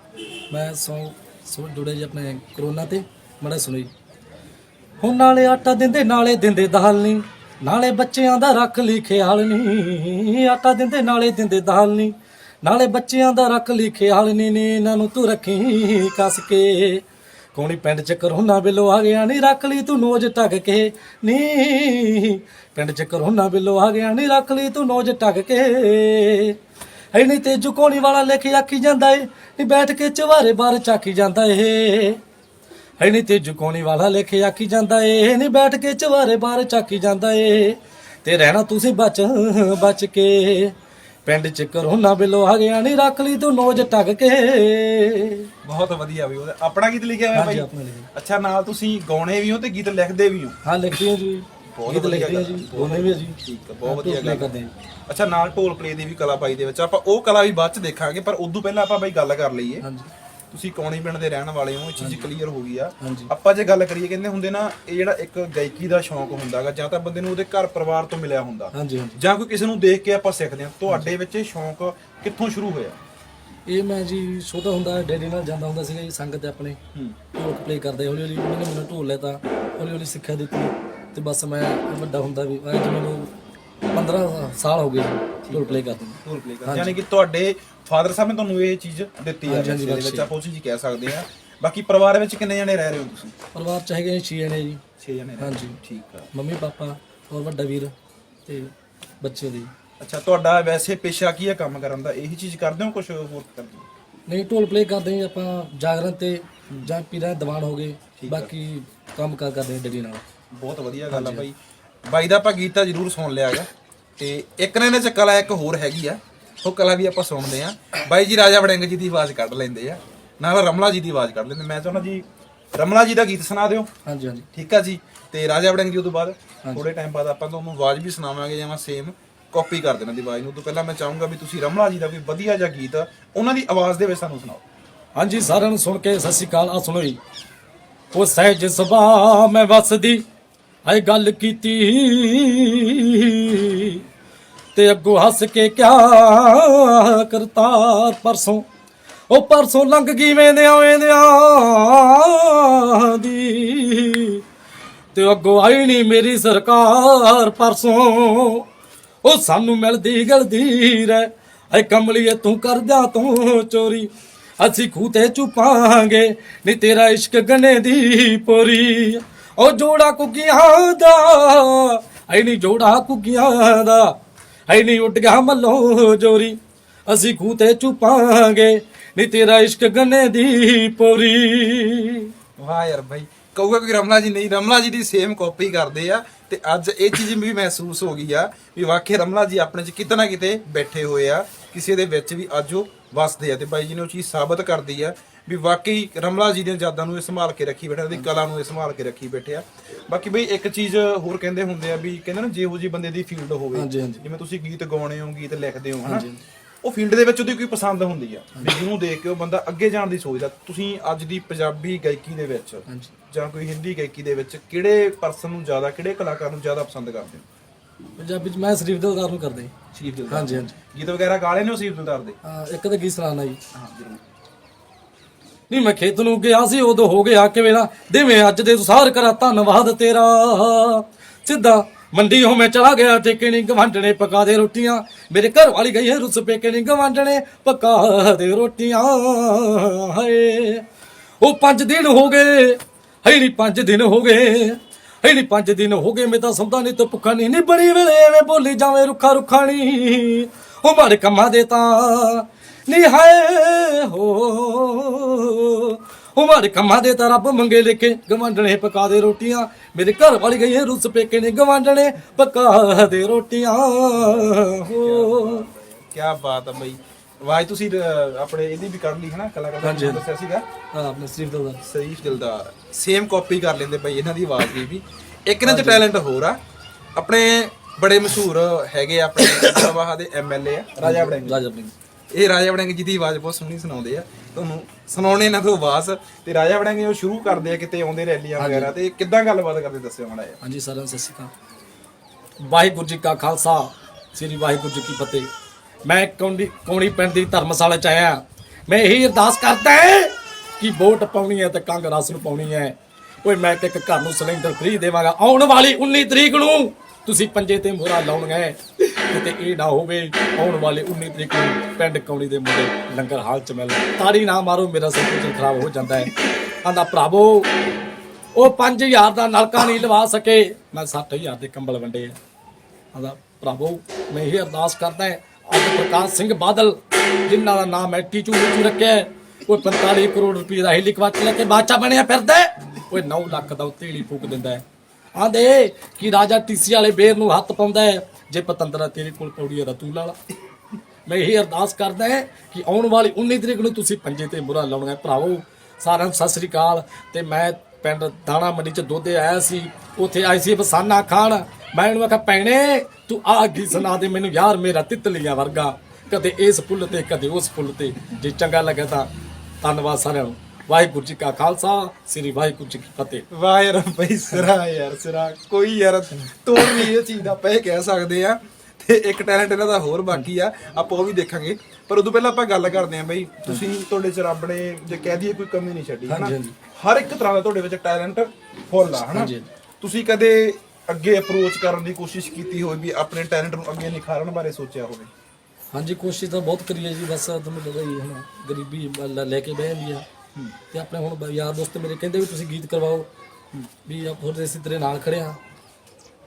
ਮੈਂ ਸੋ ਸੋ ਜੁੜੇ ਜੀ ਆਪਣੇ ਕਰੋਨਾ ਤੇ ਮੜਾ ਸੁਣੋ ਜੀ। ਹੁਣ ਨਾਲੇ ਆਟਾ ਦਿੰਦੇ ਨਾਲੇ ਦਿੰਦੇ ਦਾਲ ਨਹੀਂ ਨਾਲੇ ਬੱਚਿਆਂ ਦਾ ਰੱਖ ਲਈ ਖਿਆਲ ਨਹੀਂ ਆਟਾ ਦਿੰਦੇ ਨਾਲੇ ਦਿੰਦੇ ਦਾਲ ਨਹੀਂ ਨਾਲੇ ਬੱਚਿਆਂ ਦਾ ਰੱਖ ਲਈ ਖਿਆਲ ਨਹੀਂ ਨੀ ਇਹਨਾਂ ਨੂੰ ਤੂੰ ਰੱਖੀ ਕੱਸ ਕੇ। ਕੋਣੀ ਪਿੰਡ ਚ ਕਰੋਨਾ ਬਿੱਲੋ ਆ ਗਿਆ ਨਹੀਂ ਰੱਖ ਲਈ ਤੂੰ ਨੋਜ ਟੱਕ ਕੇ। ਨੀ, ਪਿੰਡ ਚ ਕਰੋਨਾ ਬਿੱਲੋ ਆ ਗਿਆ ਨਹੀਂ ਰੱਖ ਲਈ ਤੂੰ ਨੋਜ ਟੱਕ ਕੇ। ਐ ਨਹੀਂ ਤੇ ਜੁਕੋਣੀ ਵਾਲਾ ਲਿਖ ਆਖੀ ਜਾਂਦਾ ਏ ਨਹੀਂ ਬੈਠ ਕੇ ਚਵਾਰੇ ਬਾਹਰ ਚਾਕੀ ਜਾਂਦਾ ਏ। ਹੈ ਨਹੀਂ ਤੇ ਜੁਕੋਣੀ ਵਾਲਾ ਲਿਖ ਆਖੀ ਜਾਂਦਾ ਏ ਨਹੀਂ ਬੈਠ ਕੇ ਚਵਾਰੇ ਬਾਹਰ ਚਾਕੀ ਜਾਂਦਾ ਏ। ਤੇ ਰਹਿਣਾ ਤੁਸੀਂ ਬਚ ਬਚ ਕੇ। ਪਿੰਡ ਚ ਕਰੋਨਾ ਬਿੱਲੋ ਆ ਗਿਆ ਨਹੀਂ ਰੱਖ ਲਈ ਤੂੰ ਨੋਜ ਟੱਕ ਕੇ। ਬਹੁਤ ਵਧੀਆ ਵੀ ਉਹਦਾ। ਆਪਣਾ ਗੀਤ ਲਿਖਿਆ ਹੋਇਆ ਹਾਂਜੀ ਆਪਣਾ ਲਿਖਿਆ। ਅੱਛਾ ਨਾਲ ਤੁਸੀਂ ਗਾਉਣੇ ਵੀ ਹੋ ਤੇ ਗੀਤ ਲਿਖਦੇ ਵੀ ਹੋ? ਹਾਂ ਲਿਖਦੇ ਹਾਂ ਜੀ। ਬਹੁਤ ਗੀਤ ਵਧੀਆ ਲਿਖਦੇ ਹਾਂ ਗੱਲ ਜੀ ਦੋਨੇ ਵੀ ਜੀ। ਠੀਕ ਹੈ ਬਹੁਤ ਵਧੀਆ ਗੱਲ ਕਰਦੇ ਹਾਂ। ਅੱਛਾ ਨਾਲ ਢੋਲ ਪਲੇ ਦੀ ਵੀ ਕਲਾ ਪਾਈ ਦੇ ਵਿੱਚ। ਆਪਾਂ ਉਹ ਕਲਾ ਵੀ ਬਾਅਦ ਚ ਦੇਖਾਂਗੇ ਪਰ ਉਦੋਂ ਪਹਿਲਾਂ ਆਪਾਂ ਬਾਈ ਗੱਲ ਕਰ ਲਈਏ। ਹਾਂਜੀ। ਤੁਸੀਂ ਕੌਣੀ ਪਿੰਡ ਦੇ ਰਹਿਣ ਵਾਲੇ ਹੋ ਇਹ ਚੀਜ਼ ਕਲੀਅਰ ਹੋ ਗਈ ਆ। ਆਪਾਂ ਜੇ ਗੱਲ ਕਰੀਏ ਕਹਿੰਦੇ ਹੁੰਦੇ ਨਾ ਇਹ ਜਿਹੜਾ ਇੱਕ ਗਾਇਕੀ ਦਾ ਸ਼ੌਂਕ ਹੁੰਦਾਗਾ ਜਾਂ ਤਾਂ ਬੰਦੇ ਨੂੰ ਉਹਦੇ ਘਰ ਪਰਿਵਾਰ ਤੋਂ ਮਿਲਿਆ ਹੁੰਦਾ। ਜਾਂ ਕੋਈ ਕਿਸੇ ਨੂੰ ਦੇਖ ਕੇ ਆਪਾਂ ਸਿੱਖਦੇ ਹਾਂ ਤੁਹਾਡੇ ਵਿੱਚ ਇਹ ਸ਼ੌਂਕ ਕਿੱਥੋਂ ਸ਼ੁਰੂ ਹੋਇਆ? ਇਹ ਮੈਂ ਜੀ ਛੋਟਾ ਹੁੰਦਾ ਡੈਡੀ ਨਾਲ ਜਾਂਦਾ ਹੁੰਦਾ ਸੀਗਾ ਜੀ ਸੰਗਤ ਦੇ ਆਪਣੇ। ਹੂੰ। ਢੋਲਕ ਪਲੇ ਕਰਦੇ ਹੌਲੀ ਹੌਲੀ ਉਹਨਾਂ ਨੇ ਮੈਨੂੰ ਢੋਲ ਲੈਤਾ ਹੌਲੀ ਹੌਲੀ ਸਿੱਖਿਆ ਦਿੱਤੀ। ਤੇ ਬਸ ਮੈਂ ਵੱਡਾ ਹੁੰਦਾ ਵੀ ਅੱਜ ਮੈਨੂੰ 15 ਸਾਲ ਹੋ ਗਏ ਢੋਲ ਪਲੇ ਕਰਦੇ ਨੂੰ। ਢੋਲ ਪਲੇ ਕਰ ਯਾਨੀ ਕਿ ਤੁਹਾਡੇ ਫਾਦਰ ਸਾਹਿਬ ਨੇ ਤੁਹਾਨੂੰ ਇਹ ਚੀਜ਼ ਦਿੱਤੀ ਆ ਹਾਂਜੀ, ਹਾਂਜੀ, ਦੇ ਵਿੱਚ। ਬਖਸ਼ੀ। ਆਪਾਂ ਚੀਜ਼ ਕਹਿ ਸਕਦੇ ਆ ਬਾਕੀ ਪਰਿਵਾਰ ਵਿੱਚ ਕਿੰਨੇ ਜਣੇ ਰਹਿ ਰਹੇ ਹੋ ਤੁਸੀਂ? ਪਰਿਵਾਰ ਚ ਹੈਗੇ 6 ਜਣੇ ਜੀ। 6 ਜਣੇ ਹਾਂਜੀ। ਹੋ। ਠੀਕ ਆ। ਮੰਮੀ ਪਾਪਾ ਹੋਰ ਵੱਡਾ ਵੀਰ ਤੇ ਬੱਚੇ ਦੀ। ਅੱਛਾ ਤੁਹਾਡਾ ਵੈਸੇ ਪੇਸ਼ਾ ਕੀ ਹੈ ਕੰਮ ਕਰਨ ਦਾ? ਇਹੀ ਚੀਜ਼ ਕਰਦੇ ਹੋ ਕੁਝ ਹੋਰ ਕਰਦੇ ਹੋ? ਨਹੀਂ ਢੋਲ ਪਲੇ ਕਰਦੇ ਹਾਂ ਆਪਾਂ। ਜਾਗਰਣ ਤੇ ਜਾਂ ਪੀਰਾਂ ਦੇ ਦੀਵਾਨ ਹੋ ਗਏ। ਬਾਕੀ ਕੰਮ ਕਾਰ ਕਰਦੇ ਹਾਂ ਡੈਡੀ ਨਾਲ। ਬਹੁਤ ਵਧੀਆ ਗੱਲ ਆ ਬਾਈ। ਬਾਈ ਦਾ ਆਪਾਂ ਗੀਤ ਤਾਂ ਜ਼ਰੂਰ ਸੁਣ ਲਿਆ ਹੈਗਾ। ਤੇ ਇੱਕ ਨੇ ਇਹਨੇ ਚ ਕਲਾ ਇੱਕ ਹੋਰ ਹੈਗੀ ਆ। ਉਹ ਕਲਾ ਵੀ ਆਪਾਂ ਸੁਣਦੇ ਆ। ਬਾਈ ਜੀ ਰਾਜਾ ਵੜਿੰਗ ਜੀ ਦੀ ਆਵਾਜ਼ ਕੱਢ ਲੈਂਦੇ ਆ। ਨਾਲ ਰਮਲਾ ਜੀ ਦੀ ਆਵਾਜ਼ ਕੱਢ ਲੈਂਦੇ। ਮੈਂ ਚਾਹੁੰਦਾ ਜੀ ਰਮਲਾ ਜੀ ਦਾ ਗੀਤ ਸੁਣਾ ਦਿਓ। ਹਾਂਜੀ ਹਾਂਜੀ। ਠੀਕ ਆ ਜੀ? ਤੇ ਰਾਜਾ ਵੜਿੰਗ ਜੀ ਤੋਂ ਬਾਅਦ ਥੋੜੇ ਟਾਈਮ ਬਾਅਦ ਆਪਾਂ ਤੁਹਾਨੂੰ ਆਵਾਜ਼ ਵੀ ਸੁਣਾਵਾਂਗੇ ਜਿਵੇਂ ਸੇਮ ਕਾਪੀ ਕਰ ਦੇਣਾ ਦੀ ਆਵਾਜ਼ ਨੂੰ। ਤੋਂ ਪਹਿਲਾਂ ਮੈਂ ਚਾਹੂੰਗਾ ਵੀ ਤੁਸੀਂ ਰਮਲਾ ਜੀ ਦਾ ਕੋਈ ਵਧੀਆ ਜਿਹਾ ਗੀਤ ਉਹਨਾਂ ਦੀ ਆਵਾਜ਼ ਦੇ ਵਿੱਚ ਸਾਨੂੰ ਸੁਣਾਓ। ਹਾਂਜੀ ਸਾਰਿਆਂ ਨੂੰ ਸੁਣ ਕੇ ਸਤਿ ਸ਼੍ਰੀ ਅਕਾਲ। ਆ ਸੁਣੋ ਜੀ। ਉਹ ਸਹਿਜ ਸੁਭਾ ਮੈਂ ਵਸਦੀ ਐ ਗੱਲ ਕੀਤੀ। ਤੇ ਅੱਗੋਂ ਹੱਸ ਕੇ ਕਿਆ ਕਰਤਾਰ ਪਰਸੋਂ, ਉਹ ਪਰਸੋਂ ਲੰਘ ਗਈ ਵੇਂਦਿਆਂ ਵੇਂਦਿਆਂ ਦੀ। ਤੇ ਅੱਗੋਂ ਆਈ ਨਹੀਂ ਮੇਰੀ ਸਰਕਾਰ ਪਰਸੋਂ, ਉਹ ਸਾਨੂੰ ਮਿਲਦੀ ਗਲਦੀ ਰਹਿ। ਐ ਕਮਲੀਏ, ਤੂੰ ਕਰਦਾ ਤੂੰ ਚੋਰੀ, ਅਸੀਂ ਖੂਹ ਤੇ ਚੁਪਾਂਗੇ, ਨੀ ਤੇਰਾ ਇਸ਼ਕ ਗਨੇ ਦੀ ਪੋਰੀ। ਉਹ ਜੋੜਾ ਕੁੱਗੀਆਂ ਦਾ ਐ ਜੋੜਾ ਕੁੱਗੀਆਂ ਦਾ ਐ ਨਹੀਂ ਗਿਆ ਮੱਲੋ ਜੋਰੀ। ਅਸੀਂ ਖੂਹ ਤੇ ਚੁਪਾਂਗੇ, ਨੀ ਤੇਰਾ ਇਸ਼ਕ ਗਨੇ ਦੀ ਪੋਰੀ। ਵਾਹ ਯਾਰ ਬਾਈ, ਕਹੂਗਾ ਕਿ ਰਮਲਾ ਜੀ ਨਹੀਂ ਰਮਲਾ ਜੀ ਦੀ ਸੇਮ ਕਾਪੀ ਕਰਦੇ ਆ, ਤੇ ਅੱਜ ਇਹ ਚੀਜ਼ ਵੀ ਮਹਿਸੂਸ ਹੋ ਗਈ ਆ, ਵੀ ਵਾਕਿਆ ਰਮਲਾ ਜੀ ਆਪਣੇ ਚ ਕਿਤੇ ਨਾ ਕਿਤੇ ਬੈਠੇ ਹੋਏ ਆ, ਕਿਸੇ ਦੇ ਵਿੱਚ ਵੀ ਅੱਜ ਉਹ ਵਸਦੇ ਆ, ਤੇ ਬਾਈ ਜੀ ਨੇ ਉਹ ਚੀਜ਼ ਸਾਬਤ ਕਰਦੀ ਆ ਵੀ ਵਾਕਈ ਰਮਲਾ ਜੀ ਦੀਆਂ ਯਾਦਾਂ ਨੂੰ ਇਹ ਸੰਭਾਲ ਕੇ ਰੱਖੀ ਬੈਠੇ ਉਹਦੀ ਕਲਾ ਨੂੰ ਇਹ ਸੰਭਾਲ ਕੇ ਰੱਖੀ ਬੈਠੇ ਆ। ਬਾਕੀ ਬਈ ਇੱਕ ਚੀਜ਼ ਹੋਰ ਕਹਿੰਦੇ ਹੁੰਦੇ ਆ ਵੀ ਕਹਿੰਦੇ ਨਾ ਜਿਹੋ ਜੀ ਬੰਦੇ ਦੀ ਫੀਲਡ ਹੋਵੇ। ਜਿਵੇਂ ਤੁਸੀਂ ਗੀਤ ਗਾਉਣੇ ਹੋ ਗੀਤ ਲਿਖਦੇ ਹੋ ਹਨਾ? ਉਹ ਫੀਲਡ ਦੇ ਵਿੱਚ ਉਹਦੀ ਕੋਈ ਪਸੰਦ ਹੁੰਦੀ ਆ। ਵੀ ਜਿਹਨੂੰ ਦੇਖ ਕੇ ਉਹ ਬੰਦਾ ਅੱਗੇ ਜਾਣ ਦੀ ਸੋਚਦਾ। ਤੁਸੀਂ ਅੱਜ ਦੀ ਪੰਜਾਬੀ ਗਾਇਕੀ ਦੇ ਵਿੱਚ ਜਾਂ ਕੋਈ ਹਿੰਦੀ ਗਾਇਕੀ ਦੇ ਵਿੱਚ ਕਿਹੜੇ ਪਰਸਨ ਨੂੰ ਜ਼ਿਆਦਾ ਕਿਹੜੇ ਕਲਾਕਾਰ ਨੂੰ ਜ਼ਿਆਦਾ ਪਸੰਦ ਕਰਦੇ ਹੋ? ਪੰਜਾਬੀ ਚ ਮੈਂ ਸ਼ਰੀਫ ਦਿਲਦਾਰ ਨੂੰ ਕਰਦੇ ਸ਼ਰੀਫ ਦਿਲਦਾਰ। ਹਾਂਜੀ ਹਾਂਜੀ। ਗੀਤ ਵਗੈਰਾ ਗਾ ਲੈਣੇ ਹੋ ਸ਼ਰੀਫ ਦਿਲਦਾਰ ਦੇ? ਹਾਂ, ਇੱਕ ਤਾਂ ਗੀਤ ਸੁਣਾਉਣਾ ਜੀ। ਹਾਂ ਜ਼ਰੂਰ। ਨਹੀਂ ਮੈਂ ਖੇਤ ਨੂੰ ਗਿਆ ਸੀ, ਉਦੋਂ ਹੋ ਗਿਆ ਕਿ ਵੇਲਾ ਦੇਵੇਂ ਅੱਜ ਦੇ ਸਾਰ ਕਰਾ ਧੰਨਵਾਦ ਤੇਰਾ। ਸਿੱਧਾ ਮੰਡੀ ਹੋ ਮੈਂ ਚਲਾ ਗਿਆ, ਠੇਕੇ ਨਹੀਂ ਗਵਾਂਢਣੇ ਪਕਾ ਦੇ ਰੋਟੀਆਂ। ਮੇਰੇ ਘਰ ਵਾਲੀ ਗਈ ਹੈ, ਰੁੱਸ ਪੇਕੇ ਨਹੀਂ ਗਵਾਂਢਣੇ ਪਕਾ ਦੇ ਰੋਟੀਆਂ। ਹਾਏ, ਉਹ ਪੰਜ ਦਿਨ ਹੋ ਗਏ ਹੈ ਨਹੀਂ ਪੰਜ ਦਿਨ ਹੋ ਗਏ ਹੈ ਨਹੀਂ ਪੰਜ ਦਿਨ ਹੋ ਗਏ, ਮੈਂ ਤਾਂ ਸੌਦਾ ਨਹੀਂ ਤਾਂ ਭੁੱਖਾ ਨਹੀਂ ਨਹੀਂ ਬੜੀ ਵੇਲੇ ਐਵੇਂ ਬੋਲੀ ਜਾਵੇਂ ਰੁੱਖਾ ਰੁੱਖਾ ਨਹੀਂ ਉਹ ਮਾਰੇ ਕੰਮਾਂ ਦੇ ਤਾਂ ਨੀ ਹਾਏ ਹੋ। ਕੰਮਾਂ ਦੇ ਤਾਂ ਰੱਬ ਮੰਗੇ ਲਿਖੇ ਗਵਾਂਢਣੇ ਪਕਾ ਦੇ ਰੋਟੀਆਂ। ਮੇਰੇ ਘਰ ਵਾਲੀ ਗਈ ਰੁੱਸ ਪੇਕੇ ਨੇ ਗਵਾਂਢਣੇ ਪਕਾ ਦੇ ਰੋਟੀਆਂ। ਹੋ। ਕੀ ਬਾਤ ਆ ਬਈ। ਆਵਾਜ਼ ਤੁਸੀਂ ਅਹ, ਆਪਣੇ ਇਹਦੀ ਵੀ ਕੱਢ ਲਈ ਹਨਾ ਕਲਾਕਾਰ ਦਾ ਹਾਂਜੀ, ਦੱਸਿਆ ਸੀਗਾ। ਆਪਣੇ ਸਰੀਫ ਦਾ ਸ਼ਰੀਫ ਦਿਲਦਾਰ। ਸੇਮ ਕਾਪੀ ਕਰ ਲੈਂਦੇ ਬਈ ਇਹਨਾਂ ਦੀ ਆਵਾਜ਼ ਦੀ ਵੀ। ਇੱਕ ਇਹਨਾਂ 'ਚ ਟੈਲੈਂਟ ਹੋਰ ਆ। ਆਪਣੇ ਬੜੇ ਮਸ਼ਹੂਰ ਹੈਗੇ ਆ ਆਪਣੇ ਸਭਾ ਦੇ ਐਮਐਲਏ ਆ ਰਾਜਾ ਵੜਿੰਗ। ਰਾਜਾ ਸਿੰਘ ਇਹ ਰਾਜਾ ਵੜਿੰਗ ਜੀ ਦੀ ਆਵਾਜ਼ ਬਹੁਤ ਸੋਹਣੀ ਸੁਣਾਉਂਦੇ ਆ। ਤੁਹਾਨੂੰ ਸੁਣਾਉਣੇ ਇਹਨਾਂ ਤੋਂ ਆਵਾਜ਼ ਤੇ ਰਾਜਾ ਵੜਿੰਗ ਉਹ ਸ਼ੁਰੂ ਕਰਦੇ ਆ ਕਿਤੇ ਆਉਂਦੇ ਰੈਲੀਆਂ ਵਗੈਰਾ। ਤੇ ਕਿੱਦਾਂ ਗੱਲਬਾਤ ਕਰਦੇ ਦੱਸਿਓ ਮਾੜਾ ਜਿਹਾ? ਹਾਂਜੀ ਸਾਰਿਆਂ ਨੂੰ ਸਤਿ ਸ਼੍ਰੀ ਅਕਾਲ। ਵਾਹਿਗੁਰੂ ਜੀ ਕਾ ਖਾਲਸਾ ਸ੍ਰੀ ਵਾਹਿਗੁਰੂ ਜੀ ਕੀ ਫਤਿਹ। ਮੈਂ ਕੌਂਡੀ ਕੌਣੀ ਪਿੰਡ ਦੀ ਧਰਮਸ਼ਾਲਾ ਚ ਆਇਆ। ਮੈਂ ਇਹੀ ਅਰਦਾਸ ਕਰਦਾ ਹਾਂ ਕਿ ਵੋਟ ਪਾਉਣੀ ਹੈ ਤੇ ਕਾਂਗਰਸ ਨੂੰ ਪਾਉਣੀ ਹੈ। ਓਏ ਮੈਂ ਇੱਕ ਘਰ ਨੂੰ ਸਿਲੰਡਰ ਫ੍ਰੀ ਦੇਵਾਂਗਾ। ਆਉਣ ਵਾਲੀ 19 ਤਰੀਕ ਨੂੰ ਤੁਸੀਂ ਪੰਜੇ ਤੇ ਮੋਹਰਾ ਲਾਉਣਗੇ ਕਿਤੇ ਇਹ ਨਾ ਹੋਵੇ, ਆਉਣ ਵਾਲੇ 19 ਤਰੀਕ ਨੂੰ ਪਿੰਡ ਕੌਣੀ ਦੇ ਮੁੰਡੇ ਲੰਗਰ ਹਾਲ ਚ ਮਿਲ ਤਾੜੀ ਨਾ ਮਾਰੋ, ਮੇਰਾ ਸਭ ਕੁਝ ਖਰਾਬ ਹੋ ਜਾਂਦਾ ਹੈ ਕਹਿੰਦਾ ਭਰਾਵੋ, ਉਹ 5000 ਦਾ ਨਲਕਾ ਨਹੀਂ ਲਵਾ ਸਕੇ। ਮੈਂ 60000 ਦੇ ਕੰਬਲ ਵੰਡੇ ਆ ਕਹਿੰਦਾ ਭਰਾਵੋ, ਮੈਂ ਇਹ ਅਰਦਾਸ ਕਰਦਾ ਹਾਂ ਅੱਜ ਪ੍ਰਕਾਸ਼ ਸਿੰਘ ਬਾਦਲ, ਜਿਨ੍ਹਾਂ ਦਾ ਨਾਮ ਐਟੀ ਚੂ ਵਿੱਚ ਰੱਖਿਆ ਕੋਈ 45 ਕਰੋੜ ਰੁਪਏ ਦਾ ਹੈਲੀਕਾਪਟਰ ਲੈ ਕੇ ਬਾਦਸ਼ਾਹ ਬਣਿਆ ਫਿਰਦਾ ਹੈ। ਕੋਈ 9 ਲੱਖ ਦਾ ਉਤੇਲੀ ਫੂਕ ਦਿੰਦਾ ਆਂਦੇ ਕਿ ਰਾਜਾ ਟੀਸੀ ਵਾਲੇ ਬੇਰ ਨੂੰ ਹੱਥ ਪਾਉਂਦਾ ਹੈ। ਜੇ ਪਤੰਦਰਾ ਤੇਰੇ ਕੋਲ ਪੌੜੀ ਹੈ ਤਾਂ ਤੂੰ ਲਾ ਲਾ। ਮੈਂ ਇਹ ਅਰਦਾਸ ਕਰਦਾ ਹਾਂ ਕਿ ਆਉਣ ਵਾਲੀ 19 ਤਰੀਕ ਨੂੰ ਤੁਸੀਂ ਪੰਜੇ ਤੇ ਮੁਹਰਾ ਲਾਉਣਾ ਹੈ। ਭਰਾਵੋ, ਸਾਰਿਆਂ ਨੂੰ ਸਤਿ ਸ੍ਰੀ ਅਕਾਲ। ਤੇ ਮੈਂ ਪਿੰਡ ਦਾਣਾ ਮੰਡੀ ਚ ਦੋਦੇ ਆਇਆ ਸੀ। ਉੱਥੇ ਆਈ ਸੀ ਬਸਾਨਾ ਖਾਨ ਮੈਂ ਇਹਨੂੰ ਆਖਿਆ, ਭੈਣੇ, ਤੂੰ ਆ ਗੀ ਸੁਣਾ ਦੇ? ਮੈਨੂੰ ਯਾਰ ਮੇਰਾ ਤਿੱਤਲੀਆਂ ਵਰਗਾ। ਕਦੇ ਇਸ ਫੁੱਲ ਤੇ, ਕਦੇ ਉਸ ਫੁੱਲ ਤੇ। ਜੇ ਚੰਗਾ ਲੱਗੇ ਤਾਂ ਧੰਨਵਾਦ ਸਾਰਿਆਂ ਨੂੰ। ਵਾਹਿਗੁਰੂ ਜੀ ਕਾ ਖਾਲਸਾ ਸ੍ਰੀ ਵਾਹਿਗੁਰੂ ਜੀ ਕੀ ਫਤਿਹ। ਵਾਹ ਯਾਰ ਬਈ ਸਿਰਾ ਯਾਰ ਸਿਰਾ ਕੋਈ ਯਾਰ ਤੋੜ ਨਹੀਂ ਇਹ ਚੀਜ਼ ਦਾ ਇਹ ਕਹਿ ਸਕਦੇ ਆ ਤੇ ਇੱਕ ਟੈਲੈਂਟ ਇਹਨਾਂ ਦਾ ਹੋਰ ਬਾਕੀ ਆ ਆਪਾਂ ਉਹ ਵੀ ਦੇਖਾਂਗੇ। ਪਰ ਉਦੋਂ ਪਹਿਲਾਂ ਆਪਾਂ ਗੱਲ ਕਰਦੇ ਆਂ ਬਈ ਤੁਸੀਂ ਤੁਹਾਡੇ ਚ ਰੱਬ ਨੇ ਜੇ ਕਹਿ ਦਈਏ ਕੋਈ ਕਮੀ ਨਹੀਂ ਛੱਡੀ ਹਨਾ। ਹਰ ਇੱਕ ਤਰ੍ਹਾਂ ਦਾ ਤੁਹਾਡੇ ਵਿੱਚ ਟੈਲੈਂਟ ਫੁੱਲ ਆ ਹਨਾ। ਤੁਸੀਂ ਕਦੇ ਅੱਗੇ ਅਪਰੋਚ ਕਰਨ ਦੀ ਕੋਸ਼ਿਸ਼ ਕੀਤੀ ਹੋਵੇ ਵੀ ਆਪਣੇ ਟੈਲੈਂਟ ਨੂੰ ਅੱਗੇ ਨਿਖਾਰਨ ਬਾਰੇ ਸੋਚਿਆ ਹੋਵੇ? ਹਾਂਜੀ ਕੋਸ਼ਿਸ਼ ਤਾਂ ਬਹੁਤ ਕਰੀ ਹੈ ਜੀ ਬਸ ਤੁਹਾਨੂੰ ਪਤਾ ਹੀ ਹੈ ਗਰੀਬੀ ਲੈ- ਕੇ ਬਹਿ ਜਾਂਦੀ ਆ। ਤੇ ਆਪਣੇ ਹੁਣ ਬ- ਯਾਰ ਦੋਸਤ ਮੇਰੇ ਕਹਿੰਦੇ ਵੀ ਤੁਸੀਂ ਗੀਤ ਕਰਵਾਓ। ਵੀ ਆਪ ਹੋਰ ਅਸੀਂ ਤੇਰੇ ਨਾਲ ਖੜੇ ਆ।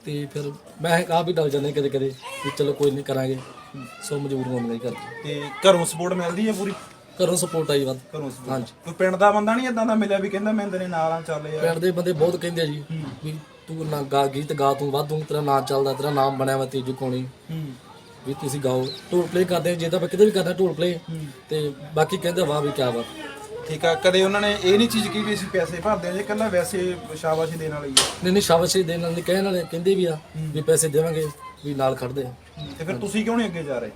ਤੇ ਫਿਰ ਮੈਂ ਆ ਵੀ ਡਲ ਜਾਂਦੇ ਕਦੇ ਕਦੇ ਵੀ ਚਲੋ ਕੋਈ ਨਹੀਂ ਕਰਾਂਗੇ। ਸੋ ਮਜਬੂਰ ਹੋਣ ਨਹੀਂ ਕਰਦੇ ਤੇ ਘਰੋਂ ਸਪੋਰਟ ਮਿਲਦੀ ਹੈ ਪੂਰੀ? ਘਰੋਂ ਸਪੋਰਟ ਆਈ ਵੱਧ। ਘਰੋਂ support? ਹਾਂਜੀ। ਕੋਈ ਪਿੰਡ ਦਾ ਬੰਦਾ ਨਹੀਂ ਇਦਾਂ ਦਾ ਮਿਲਿਆ ਵੀ ਕਹਿੰਦਾ ਮੈਂ ਤੇਰੇ ਨਾਲ ਆ ਚੱਲ ਯਾਰ। ਪਿੰਡ ਦੇ ਬੰਦੇ ਬਹੁਤ ਕਹਿੰਦੇ ਆ ਜੀ ਵੀ ਤੂੰ ਨਾ ਗਾ ਗੀਤ ਗਾ ਤੂੰ ਵਾਧੂ ਤੇਰਾ ਨਾਂ ਚੱਲਦਾ ਤੇਰਾ ਨਾਮ ਬਣਿਆ ਵਾ ਤੇਜੂ ਕੋਣੀ ਹੂੰ। ਵੀ ਤੁਸੀਂ ਗਾਓ। ਢੋਲ ਪਲੇ ਕਰਦੇ ਜੇ ਤਾਂ ਆਪਾਂ ਕਿਤੇ ਵੀ ਕਰਨਾ ਢੋਲ ਪਲੇ ਤੇ ਬਾਕੀ ਕਹਿੰਦੇ ਵਾਹ ਵੀ ਕਿਆ ਵਾ ਠੀਕ ਆ ਕਦੇ ਉਹਨਾਂ ਨੇ ਇਹ ਨਹੀਂ ਚੀਜ਼ ਕੀ ਵੀ ਅਸੀਂ ਪੈਸੇ ਭਰਦੇ ਆ ਜੇ ਕੱਲਾ ਵੈਸੇ ਸ਼ਾਬਾਸ਼ੀ ਦੇਣ ਵਾਲੀ ਹੈ ਨਹੀਂ ਨਹੀਂ ਸ਼ਾਬਾਸ਼ੀ ਦੇਣ ਨਾਲ ਨਹੀਂ ਕਹਿਣ ਵਾਲੇ ਕਹਿੰਦੇ ਵੀ ਆ ਵੀ ਪੈਸੇ ਦੇਵਾਂਗੇ ਵੀ ਨਾਲ ਖੜਦੇ ਆ। ਤੇ ਫਿਰ ਤੁਸੀਂ ਕਿਉਂ ਨਹੀਂ ਅੱਗੇ ਜਾ ਰਹੇ?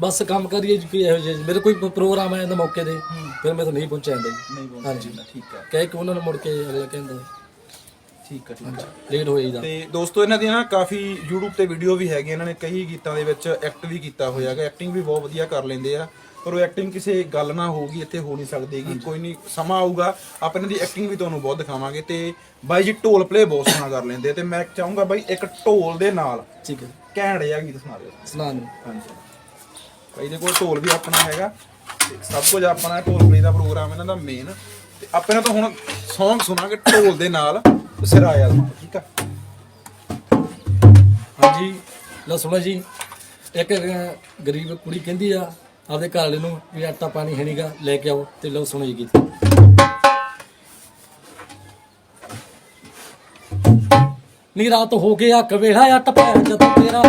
ਬਸ ਕੰਮ ਕਰੀਏ ਜੀ ਕੋਈ ਇਹੋ ਜਿਹੇ ਮੇਰੇ ਕੋਈ ਪ੍ਰੋਗਰਾਮ ਆਇਆ ਜਾਂਦਾ ਮੌਕੇ ਤੇ ਫਿਰ ਮੈਂ ਤਾਂ ਨਹੀਂ ਪਹੁੰਚਿਆ ਜਾਂਦਾ ਜੀ ਨਹੀਂ ਹਾਂਜੀ। ਠੀਕ ਆ। ਕਹਿ ਕੇ ਉਹਨਾਂ ਨੂੰ ਮੁੜ ਕੇ ਅਗਲਾ ਕਹਿੰਦਾ। ਠੀਕ ਆ ਠੀਕ ਆ। ਲੇਟ ਹੋਏ ਦਾ। ਤੇ ਦੋਸਤੋ ਇਹਨਾਂ ਦੀਆਂ ਨਾ ਕਾਫੀ YouTube ਤੇ ਵੀਡੀਓ ਵੀ ਹੈਗੀਆਂ ਇਹਨਾਂ ਨੇ ਕਈ ਗੀਤਾਂ ਦੇ ਵਿੱਚ ਐਕਟ ਵੀ ਕੀਤਾ ਹੋਇਆ ਹੈਗਾ। ਐਕਟਿੰਗ ਵੀ ਬਹੁਤ ਵਧੀਆ ਕਰ ਲੈਂਦੇ ਆ। ਪਰ ਉਹ ਐਕਟਿੰਗ ਕਿਸੇ ਗੱਲ ਨਾ ਹੋਊਗੀ ਇੱਥੇ ਹੋ ਨਹੀਂ ਸਕਦੀਗੀ ਕੋਈ ਨਹੀਂ ਸਮਾਂ ਆਊਗਾ ਆਪਾਂ ਇਹਨਾਂ ਦੀ ਐਕਟਿੰਗ ਵੀ ਤੁਹਾਨੂੰ ਬਹੁਤ ਦਿਖਾਵਾਂਗੇ ਤੇ ਬਾਈ ਜੀ ਢੋਲ ਪਲੇ ਬਹੁਤ ਸੋਹਣਾ ਕਰ ਲੈਂਦੇ ਤੇ ਮੈਂ ਚਾਹੂੰਗਾ ਬਾਈ ਇੱਕ ਢੋਲ ਦੇ ਨਾਲ ਠੀਕ ਹੈ। ਘੈਂਟ ਜਿਹਾ ਗੀਤ ਸੁਣਾ ਦਿਓ। ਸੁਨਾਨ ਹਾਂਜੀ। ਭਾਈ ਦੇ ਕੋਲ ਢੋਲ ਵੀ ਆਪਣਾ ਹੈਗਾ ਸਭ ਕੁਝ ਆਪਣਾ ਢੋਲ ਪਲੇ ਦਾ ਪ੍ਰੋਗਰਾਮ ਇਹਨਾਂ ਦਾ ਮੇਨ ਤੇ ਆਪਾਂ ਇਹਨਾਂ ਤੋਂ ਹੁਣ Song ਸੁਣਾਂਗੇ ਢੋਲ ਦੇ ਨਾਲ ਸਿਰਾਇਆ ਦਾ ਠੀਕ ਆ? ਹਾਂਜੀ ਲਓ ਸੁਣੋ ਜੀ ਇੱਕ ਗਰੀਬ ਕੁੜੀ ਕਹਿੰਦੀ ਆ ਆਪਦੇ ਘਰ ਵਾਲੇ ਨੂੰ ਵੀ ਆਟਾ ਪਾਣੀ ਹੈ ਨੀਗਾ, ਲੈ ਕੇ ਆਓ ਤੇ ਲਓ ਸੁਣੋ ਜੀ ਗੀਤ। ਨੀ ਰਾਤ ਹੋ ਗਿਆ ਕਵੇਲਾ ਅੱਟ ਪੈ ਜਦੋਂ ਤੇਰਾ।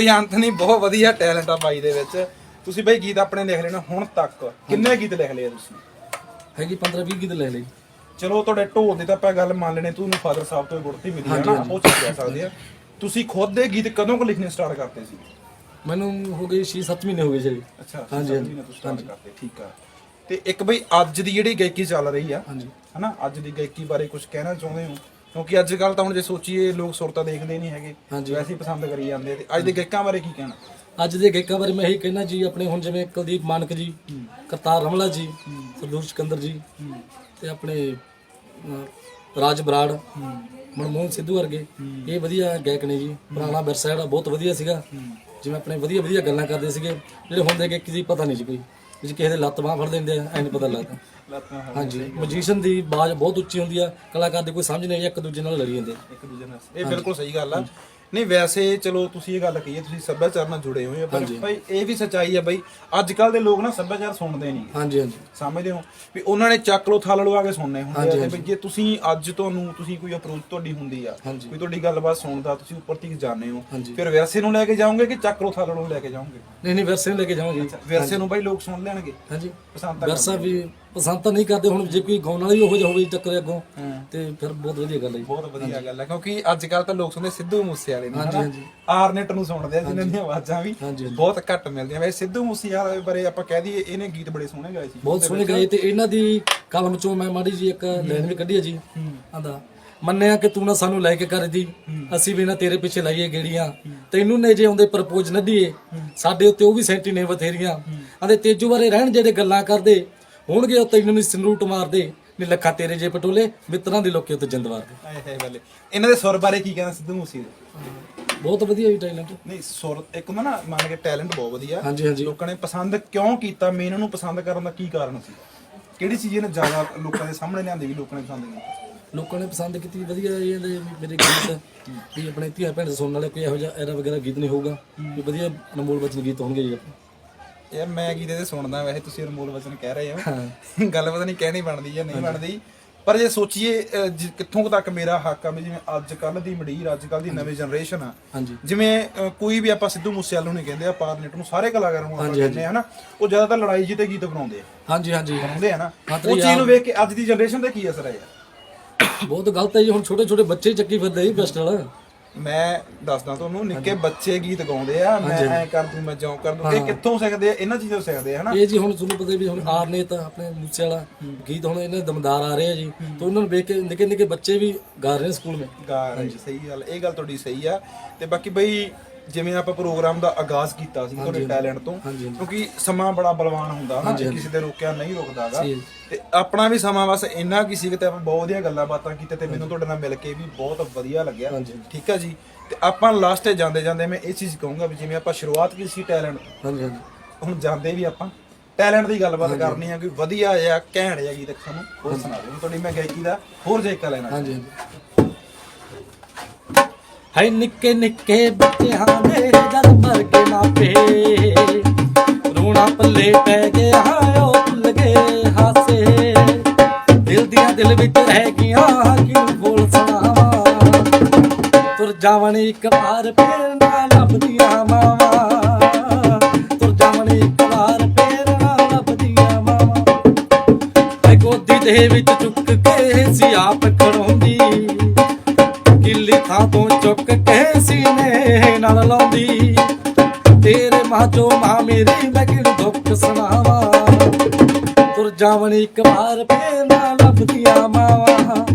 ਕੋਈ ਅੰਤ ਨਹੀਂ ਬਹੁਤ ਵਧੀਆ ਟੈਲੈਂਟ ਆ ਬਾਈ ਦੇ ਵਿੱਚ। ਤੁਸੀਂ ਬਈ ਗੀਤ ਆਪਣੇ ਲਿਖ ਲੈਣਾ ਹੁਣ ਤੱਕ। ਕਿੰਨੇ ਗੀਤ ਲਿਖ ਲਏ ਆ ਤੁਸੀਂ? ਹੈਗੀ 15 20 ਗੀਤ ਲੈ ਲਈ ਚਲੋ ਤੁਹਾਡੇ ਢੋਲ ਦੀ ਤਾਂ ਆਪਾਂ ਗੱਲ ਮੰਨ ਲੈਣੇ ਤੁਹਾਨੂੰ ਫਾਦਰ ਸਾਹਿਬ ਤੋਂ ਗੁਰਤੀ ਮਿਲੀ ਹੈ ਨਾ। ਉਹ ਚੀਜ਼ ਕਹਿ ਸਕਦੇ ਆ। ਤੁਸੀਂ ਖੁਦ ਦੇ ਗੀਤ ਕਦੋਂ ਕੁ ਲਿਖਣੇ ਸਟਾਰਟ ਕਰਤੇ ਸੀ? ਮੈਨੂੰ ਹੋ ਗਈ 6-7 ਮਹੀਨੇ ਹੋ ਗਏ ਜੀ। ਅੱਛਾ ਹਾਂਜੀ, ਹਾਂਜੀ। ਹਾਂਜੀ। ਸਟਾਰਟ ਕਰਤੇ ਠੀਕ ਆ। ਤੇ ਇੱਕ ਬਈ ਅੱਜ ਦੀ ਜਿਹੜੀ ਗਾਇਕੀ ਚੱਲ ਰਹੀ ਆ ਹਾਂਜੀ। ਹਨਾ ਅੱਜ ਦੀ ਗਾਇਕੀ ਬਾਰੇ ਕੁਝ ਕਹਿਣਾ ਚਾਹੁੰਦੇ ਹੋ? ਕਿਉਂਕਿ ਅੱਜ ਕੱਲ ਤਾਂ ਹੁਣ ਜੇ ਸੋਚੀਏ ਲੋਕ ਸੁਰਤਾ ਦੇਖਦੇ ਨਹੀਂ ਹੈਗੇ। ਹਾਂਜੀ। ਵੈਸੇ ਹੀ ਪਸੰਦ ਕਰੀ ਜਾਂਦੇ ਤੇ ਅੱਜ ਦੇ ਗਾਇਕਾਂ ਬਾਰੇ ਕੀ ਕਹਿਣਾ? ਅੱਜ ਦੇ ਗਾਇਕਾਂ ਬਾਰੇ ਮੈਂ ਇਹੀ ਕਹਿਣਾ ਜੀ ਆਪਣੇ ਹੁਣ ਜਿਵੇਂ ਕੁਲਦੀਪ ਮਾਨਕ ਜੀ ਕਰਤਾਰ ਰਮਲਾ ਜੀ ਸਰਦੂਰ ਸਿਕੰਦਰ ਜੀ ਤੇ ਆਪਣੇ ਰਾਜ ਬਰਾੜ ਮਨਮੋਹਨ ਸਿੱਧੂ ਵਰਗੇ। ਇਹ ਵਧੀਆ ਗਾਇਕ ਨੇ ਜੀ। ਪੁਰਾਣਾ ਵਿਰਸਾ ਜਿਹੜਾ ਬਹੁਤ ਵਧੀਆ ਸੀਗਾ। ਜਿਵੇਂ ਆਪਣੇ ਵਧੀਆ ਵਧੀਆ ਗੱਲਾਂ ਕਰਦੇ ਸੀਗੇ। ਜਿਹੜੇ ਹੁਣ ਦੇ ਗਾਇਕ ਦੀ ਪਤਾ ਨਹੀਂ ਜੀ ਕੋਈ। ਜੇ ਕਿਸੇ ਦੇ ਲੱਤ ਬਾਹ ਫੜ ਦਿੰਦੇ ਆ, ਐ ਨਹੀਂ ਪਤਾ ਲੱਗਦਾ। ਲਾਤਾਂ ਹਾਂ ਹਾਂਜੀ ਮੈਜੀਸ਼ੀਅਨ ਦੀ ਆਵਾਜ਼ ਬਹੁਤ ਉੱਚੀ ਹੁੰਦੀ ਆ, ਕਲਾਕਾਰ ਦੀ ਕੋਈ ਸਮਝ ਨਹੀਂ ਆਈ, ਇੱਕ ਦੂਜੇ ਨਾਲ ਲੜੀ ਜਾਂਦੇ ਇੱਕ ਦੂਜੇ ਨਾਲ। ਇਹ ਬਿਲਕੁਲ ਸਹੀ ਗੱਲ ਆ। ਨਹੀਂ ਵੈਸੇ ਚਲੋ ਤੁਸੀਂ ਇਹ ਗੱਲ ਕਹੀ ਹੈ ਤੁਸੀਂ ਸੱਭਿਆਚਾਰ ਨਾਲ ਜੁੜੇ ਹੋਏ ਹੋ ਪਰ ਭਾਈ ਇਹ ਵੀ ਸੱਚਾਈ ਹੈ ਬਈ ਅੱਜ ਕੱਲ ਦੇ ਲੋਕ ਨਾ ਸੱਭਿਆਚਾਰ ਸੁਣਦੇ ਨਹੀਂ। ਹਾਂਜੀ ਹਾਂਜੀ। ਸਮਝਦੇ ਹੋ? ਵੀ ਉਹਨਾਂ ਨੇ ਚੱਕ ਲੋ ਥਾਲ ਲੋ ਆ ਕੇ ਸੁਣਨੇ ਹੁੰਦੇ ਆ ਤੇ ਵੀ ਜੇ ਤੁਸੀਂ ਅੱਜ ਤੁਹਾਨੂੰ ਤੁਸੀਂ ਕੋਈ ਅਪਰੋਚ ਤੁਹਾਡੀ ਹੁੰਦੀ ਆ ਹਾਂਜੀ। ਕੋਈ ਤੁਹਾਡੀ ਗੱਲਬਾਤ ਸੁਣਦਾ ਤੁਸੀਂ ਉੱਪਰ ਤੱਕ ਜਾਣੇ ਹੋ ਹਾਂਜੀ। ਫਿਰ ਵਿਰਸੇ ਨੂੰ ਲੈ ਕੇ ਜਾਓਗੇ ਕਿ ਚੱਕ ਲੋ ਥਾਲ ਲੋ ਲੈ ਕੇ ਜਾਓਗੇ? ਨਹੀਂ ਨਹੀਂ ਵਰਸੇ ਨੂੰ ਲੈ ਕੇ ਜਾਵਾਂਗੇ। ਵਿਰਸੇ ਨੂੰ ਬਈ ਲੋਕ ਸੁਣ ਲੈਣਗੇ। ਹਾਂਜੀ। ਪਸੰਦ ਤਾਂ ਵਰਸਾ ਵੀ ਪਸੰਦ ਤਾਂ ਨਹੀਂ ਕਰਦੇ ਹੁਣ ਜੇ ਕੋਈ ਗਾਉਣ ਵਾਲਾ ਵੀ ਉਹੋ ਜਿਹਾ ਹੋਵੇ ਟੱਕਰੇ ਅੱਗੋਂ। ਤੇ ਫਿਰ ਬਹੁਤ ਵਧੀਆ ਗੱਲ ਹੈ ਜੀ। ਬਹੁਤ ਵਧੀਆ ਗੱਲ ਹੈ ਕਿਉਂਕਿ ਅੱਜ ਕੱਲ ਤਾਂ ਲੋਕ ਸੁਣਦੇ ਸਿੱਧੂ ਮੂਸੇ ਵਾਲੇ ਨੂੰ ਹਾਂਜੀ? ਹਾਂਜੀ। ਆਰਨੇਟ ਨੂੰ ਸੁਣਦੇ ਆ ਜਿਨ੍ਹਾਂ ਦੀਆਂ ਆਵਾਜ਼ਾਂ ਵੀ ਹਾਂਜੀ, ਹਾਂਜੀ। ਬਹੁਤ ਘੱਟ ਮਿਲਦੀਆਂ। ਵੈਸੇ ਸਿੱਧੂ ਮੂਸੇ ਵਾਲੇ ਬਾਰੇ ਆਪਾਂ ਕਹਿ ਦਈਏ ਇਹਨੇ ਗੀਤ ਬੜੇ ਸੋਹਣੇ ਗਾਏ ਸੀ ਬਹੁਤ ਸੋਹਣੇ ਗਾਏ ਤੇ ਇਹਨਾਂ ਦੀ ਕਲਮ ਚੋਂ ਮੈਂ ਮਾੜੀ ਜੀ ਇੱਕ ਲਾਈਨ ਵੀ ਕੱਢੀ ਹੈ ਜੀ। ਆਂਦਾ ਮੰਨਿਆ ਕਿ ਤੂੰ ਨਾ ਸਾਨੂੰ ਲੈ ਕੇ ਕਰਦੀ ਅਸੀਂ ਵੀ ਨਾ ਤੇਰੇ ਪਿੱਛੇ ਲਾਈਏ ਗੇੜੀਆਂ। ਤੈਨੂੰ ਨੇ ਜੇ ਆਉਂਦੇ ਪ੍ਰਪੋਜ਼ ਨੱਡੀਏ ਸਾਡੇ ਉੱਤੇ ਉਹ ਵੀ ਸੈਂਟੀ ਨੇ ਬਥੇਰੀਆਂ। ਆਂਦੇ ਤੇਜੂ ਬਾਰੇ ਰਹਿਣ ਜਿਹੜੇ ਗੱਲਾਂ ਕਰਦੇ ਹੋਣਗੇ ਉਹ ਤੈਨੂੰ ਨਹੀਂ ਸੰਰੂਟ ਮਾਰਦੇ ਨੀ ਲੱਖਾਂ ਤੇਰੇ ਜੇ ਪਟੋਲੇ ਮਿੱਤਰਾਂ ਦੇ ਲੋਕੇ ਉੱਤੇ ਜਿੰਦ ਮਾਰਦੇ ਆਏ ਹਾਏ ਬੱਲੇ। ਇਹਨਾਂ ਦੇ ਸੁਰ ਬਾਰੇ ਕੀ ਕਹਿੰਦਾ ਸਿੱਧੂ ਮੂਸੇ ਦੇ ਬਹੁਤ ਵਧੀਆ ਵੀ ਟੈਲੈਂਟ ਨਹੀਂ ਸੁਰ ਇੱਕ ਹੁੰਦਾ ਨਾ ਮੰਨ ਕੇ ਟੈਲੈਂਟ ਬਹੁਤ ਵਧੀਆ। ਹਾਂਜੀ ਹਾਂਜੀ। ਲੋਕਾਂ ਨੇ ਪਸੰਦ ਕਿਉਂ ਕੀਤਾ? ਮੇਨ ਨੂੰ ਪਸੰਦ ਕਰਨ ਦਾ ਕੀ ਕਾਰਨ ਸੀ? ਕਿਹੜੀ ਚੀਜ਼ ਇਹਨੇ ਜ਼ਿਆਦਾ ਲੋਕਾਂ ਦੇ ਸਾਹਮਣੇ ਲਿਆਂਦੀ ਵੀ ਲੋਕਾਂ ਨੇ ਪਸੰਦ ਕੀਤੀ? ਲੋਕਾਂ ਨੇ ਪਸੰਦ ਕੀਤੀ ਵਧੀਆ ਇਹਦੇ ਵੀ ਮੇਰੇ ਗੀਤ। ਵੀ ਆਪਣੇ ਧੀਆਂ ਭੈਣ ਦੇ ਸੁਣਨ ਵਾਲੇ ਕੋਈ ਇਹੋ ਜਿਹਾ ਐਰਾ ਵਗੈਰਾ ਗੀਤ ਨਹੀਂ ਹੋਊਗਾ। ਵੀ ਵਧੀਆ ਅਨਮੋਲ ਬਚਨ ਗੀਤ ਹੋਣਗੇ ਜੀ। ਆਪਣੇ ਯਾਰ ਮੈਂ ਗੀਤ ਇਹਦੇ ਸੁਣਦਾ ਵੈਸੇ ਤੁਸੀਂ ਅਨਮੋਲ ਵਚਨ ਕਹਿ ਰਹੇ ਹੋ। ਗੱਲ ਪਤਾ ਨਹੀਂ ਕਹਿਣੀ ਬਣਦੀ ਜਾਂ ਨਹੀਂ ਬਣਦੀ ਪਰ ਜੇ ਸੋਚੀਏ ਕਿੱਥੋਂ ਕੁ ਤੱਕ ਮੇਰਾ ਹੱਕ ਆ ਜਿਵੇਂ ਅੱਜ ਕੱਲ ਦੀ ਮਡੀਰ ਅੱਜ ਕੱਲ ਦੀ ਨਵੀਂ ਜਨਰੇਸ਼ਨ ਆ। ਜਿਵੇਂ ਕੋਈ ਵੀ ਆਪਾਂ ਸਿੱਧੂ ਮੂਸੇਵਾਲੇ ਨੂੰ ਨਹੀਂ ਕਹਿੰਦੇ ਆ ਪਾਰਨੇਟ ਨੂੰ ਸਾਰੇ ਕਲਾਕਾਰਾਂ ਨੂੰ ਆਪਾਂ ਕਹਿੰਦੇ ਆ ਹਨਾ? ਉਹ ਜ਼ਿਆਦਾਤਰ ਲੜਾਈ ਜੀ ਤੇ ਗੀਤ ਬਣਾਉਂਦੇ ਆ। ਹਾਂਜੀ ਹਾਂਜੀ। ਬਣਾਉਂਦੇ ਆ ਨਾ। ਉਹ ਚੀਜ਼ ਨੂੰ ਵੇਖ ਕੇ ਅੱਜ ਦੀ ਜਨਰੇਸ਼ਨ ਤੇ ਕੀ ਅਸਰ ਹੈ ਯਾਰ ਬਹੁਤ ਗਲਤ ਹੈ ਜੀ ਹੁਣ ਛੋਟੇ ਛੋਟੇ ਬੱਚੇ ਚੱਕੀ ਫਿਰਦੇ ਜੀ ਪਿਸਟਲ ਮੈਂ ਦੱਸਦਾ ਤੁਹਾਨੂੰ ਨਿੱਕੇ ਬੱਚੇ ਗੀਤ ਗਾਉਂਦੇ ਆ ਮੈਂ ਐ ਕਰ ਦੂੰ ਮੈਂ ਜਿਉਂ ਕਰ ਦੂੰ। ਇਹ ਕਿੱਥੋਂ ਸਿੱਖਦੇ ਆ? ਇਹਨਾਂ ਚੀਜ਼ਾਂ ਤੋਂ ਸਿੱਖਦੇ ਆ ਹਨਾ? ਇਹ ਜੀ ਹੁਣ ਤੁਹਾਨੂੰ ਪਤਾ ਵੀ ਹੁਣ ਆਰ ਨੇ ਤਾਂ ਆਪਣੇ ਮੂਸੇ ਵਾਲਾ ਗੀਤ ਹੁਣ ਇਹਨਾਂ ਦਮਦਾਰ ਆ ਰਹੇ ਆ ਜੀ। ਤਾਂ ਉਹਨਾਂ ਨੂੰ ਵੇਖ ਕੇ ਨਿੱਕੇ ਨਿੱਕੇ ਬੱਚੇ ਵੀ ਗਾ ਰਹੇ ਸਕੂਲ ਵਿੱਚ। ਗਾ ਰਹੇ ਸਹੀ ਗੱਲ ਇਹ ਗੱਲ ਤੁਹਾਡੀ ਸਹੀ ਆ। ਤੇ ਬਾਕੀ ਬਈ ਜਿਵੇਂ ਆਪਾਂ ਪ੍ਰੋਗਰਾਮ ਦਾ ਆਗਾਜ਼ ਕੀਤਾ ਸੀ ਤੁਹਾਡੇ ਟੈਲੈਂਟ ਤੋਂ। ਕਿਉਂਕਿ ਸਮਾਂ ਬੜਾ ਬਲਵਾਨ ਹੁੰਦਾ ਨਾ ਕਿਸੇ ਦੇ ਰੋਕਿਆ ਨਹੀਂ ਰੁਕਦਾਗਾ। ਤੇ ਆਪਣਾ ਵੀ ਸਮਾਂ ਬਸ ਇੰਨਾ ਕੀ ਸੀ ਕਿ ਤੇ ਆਪਾਂ ਬਹੁਤ ਵਧੀਆ ਗੱਲਾਂ ਬਾਤਾਂ ਕੀਤੇ ਤੇ ਮੈਨੂੰ ਤੁਹਾਡੇ ਨਾਲ ਮਿਲ ਕੇ ਵੀ ਬਹੁਤ ਵਧੀਆ ਲੱਗਿਆ। ਠੀਕ ਆ ਜੀ? ਤੇ ਆਪਾਂ ਲਾਸਟ ਤੇ ਜਾਂਦੇ ਜਾਂਦੇ ਮੈਂ ਇਹ ਚੀਜ਼ ਕਹੂੰਗਾ ਵੀ ਜਿਵੇਂ ਆਪਾਂ ਸ਼ੁਰੂਆਤ ਕੀਤੀ ਸੀ ਟੈਲੈਂਟ ਹਾਂਜੀ ਹਾਂਜੀ। ਹੁਣ ਜਾਂਦੇ ਵੀ ਆਪਾਂ। ਟੈਲੈਂਟ ਦੀ ਗੱਲਬਾਤ ਕਰਨੀ ਆ ਕੋਈ ਵਧੀਆ ਜਿਹਾ ਘੈਂਟ ਜਿਹਾ ਗੀਤ ਸਾਨੂੰ ਹੋਰ ਸੁਣਾ ਦਿਓ। ਤੁਹਾਡੀ ਮੈਂ ਗਾਇਕੀ ਦਾ ਹੋਰ ਜਾਇਕਾ ਲੈਣਾ। ਹਾਂਜੀ ਹਾਂਜੀ। ਹੈ ਨਿੱਕੇ ਨਿੱਕੇ ਬੱਚਿਆਂ ਦੇ ਜਦ ਮਰ ਕੇ ਮਾਪੇ ਰੋਣਾ ਪੱਲੇ ਪੈ ਗਿਆ ਉਹ ਭੁੱਲ ਗਏ ਹਾਸੇ। ਦਿਲ ਦੀਆਂ ਦਿਲ ਵਿੱਚ ਰਹਿ ਗਈਆਂ, ਕਿਉਂ ਬੋਲ ਸੁਣਾਵਾਂ। ਤੁਰ ਜਾਵਣ ਇੱਕ ਵਾਰ, ਫੇਰ ਨਾ ਲੱਭਦੀਆਂ ਮਾਵਾਂ। ਤੁਰ ਜਾਵਣ ਇੱਕ ਵਾਰ, ਫੇਰ ਨਾ ਲੱਭਦੀਆਂ ਮਾਵਾਂ। ਐ ਗੋਦੀ ਦੇ ਵਿੱਚ ਤੇਰੇ ਮਾਂ ਮੇਰੀ ਮੈਂ ਕਿਹਨੂੰ ਦੁੱਖ ਸੁਣਾਵਾਂ? ਤੁਰ ਜਾਵਣ ਇੱਕ ਵਾਰ ਫੇਰ ਨਾ ਲੱਭਦੀਆਂ ਮਾਵਾਂ।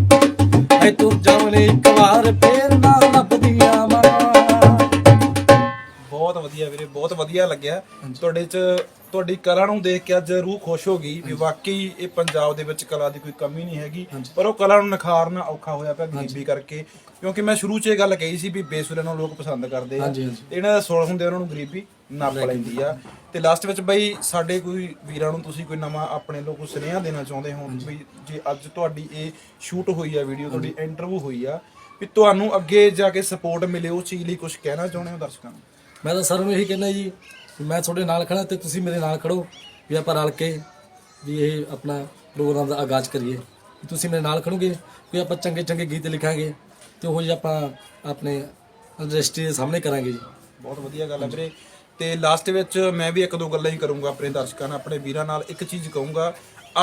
ਐ ਤੁਰ ਜਾਵਣ ਇੱਕ ਵਾਰ ਫੇਰ ਨਾ ਲੱਭਦੀਆਂ ਮਾਵਾਂ। ਬਹੁਤ ਵਧੀਆ ਵੀਰੇ ਬਹੁਤ ਵਧੀਆ ਲੱਗਿਆ। ਤੁਹਾਡੇ ਚ ਤੁਹਾਡੀ ਕਲਾ ਨੂੰ ਦੇਖ ਕੇ ਅੱਜ ਰੂਹ ਖੁਸ਼ ਹੋ ਗਈ ਵੀ ਵਾਕਈ ਇਹ ਪੰਜਾਬ ਦੇ ਵਿੱਚ ਕਲਾ ਦੀ ਕੋਈ ਕਮੀ ਨਹੀਂ ਹੈਗੀ ਪਰ ਉਹ ਕਲਾ ਨੂੰ ਨਿਖਾਰਨਾ ਔਖਾ ਹੋਇਆ ਪਿਆ ਗਰੀਬੀ ਕਰਕੇ। ਕਿਉਂਕਿ ਮੈਂ ਸ਼ੁਰੂ 'ਚ ਇਹ ਗੱਲ ਕਹੀ ਸੀ ਵੀ ਬੇਸੁਰੇ ਨੂੰ ਲੋਕ ਪਸੰਦ ਕਰਦੇ ਆ। ਇਹਨਾਂ ਦਾ ਸੁਰ ਹੁੰਦੇ ਉਹਨਾਂ ਨੂੰ ਗਰੀਬੀ। ਨੱਪ ਲੈਂਦੀ ਆ। ਤੇ ਲਾਸਟ ਵਿੱਚ ਬਈ ਸਾਡੇ ਕੋਈ ਵੀਰਾਂ ਨੂੰ ਤੁਸੀਂ ਕੋਈ ਨਵਾਂ ਆਪਣੇ ਲੋਕ ਸੁਨੇਹਾ ਦੇਣਾ ਚਾਹੁੰਦੇ ਹੋ? ਵੀ ਜੇ ਅੱਜ ਤੁਹਾਡੀ ਇਹ ਸ਼ੂਟ ਹੋਈ ਆ ਵੀਡੀਓ ਤੁਹਾਡੀ ਇੰਟਰਵਿਊ ਹੋਈ ਆ ਵੀ ਤੁਹਾਨੂੰ ਅੱਗੇ ਜਾ ਕੇ ਸਪੋਰਟ ਮਿਲੇ ਉਸ ਚੀਜ਼ ਲਈ ਕੁਝ ਕਹਿਣਾ ਚਾਹੁੰਦੇ ਹੋ ਦਰਸ਼ਕਾਂ ਨੂੰ? ਮੈਂ ਤਾਂ ਸਰ ਨੂੰ ਇਹੀ ਕਹਿੰਦਾ ਜੀ ਵੀ ਮੈਂ ਤੁਹਾਡੇ ਨਾਲ ਖੜਾ ਤੇ ਤੁਸੀਂ ਮੇਰੇ ਨਾਲ ਖੜੋ ਵੀ ਆਪਾਂ ਰਲ ਕੇ ਵੀ ਇਹ ਆਪਣਾ ਪ੍ਰੋਗਰਾਮ ਦਾ ਆਗਾਜ਼ ਕਰੀਏ। ਵੀ ਤੁਸੀਂ ਮੇਰੇ ਨਾਲ ਖੜੋਗੇ ਵੀ ਆਪਾਂ ਚੰਗੇ ਚੰਗੇ ਗੀਤ ਲਿਖਾਂਗੇ ਤੇ ਉਹ ਜਿਹੇ ਆਪਾਂ ਆਪਣੇ ਇੰਡਸਟਰੀ ਦੇ ਸਾਹਮਣੇ ਕਰਾਂਗੇ ਜੀ। ਬਹੁਤ ਵਧੀਆ ਗੱਲ ਹੈ ਵੀਰੇ। ਤੇ ਲਾਸਟ ਵਿੱਚ ਮੈਂ ਵੀ ਇੱਕ ਦੋ ਗੱਲਾਂ ਹੀ ਕਰੂੰਗਾ ਆਪਣੇ ਦਰਸ਼ਕਾਂ ਨਾਲ, ਆਪਣੇ ਵੀਰਾਂ ਨਾਲ। ਇੱਕ ਚੀਜ਼ ਕਹੂੰਗਾ,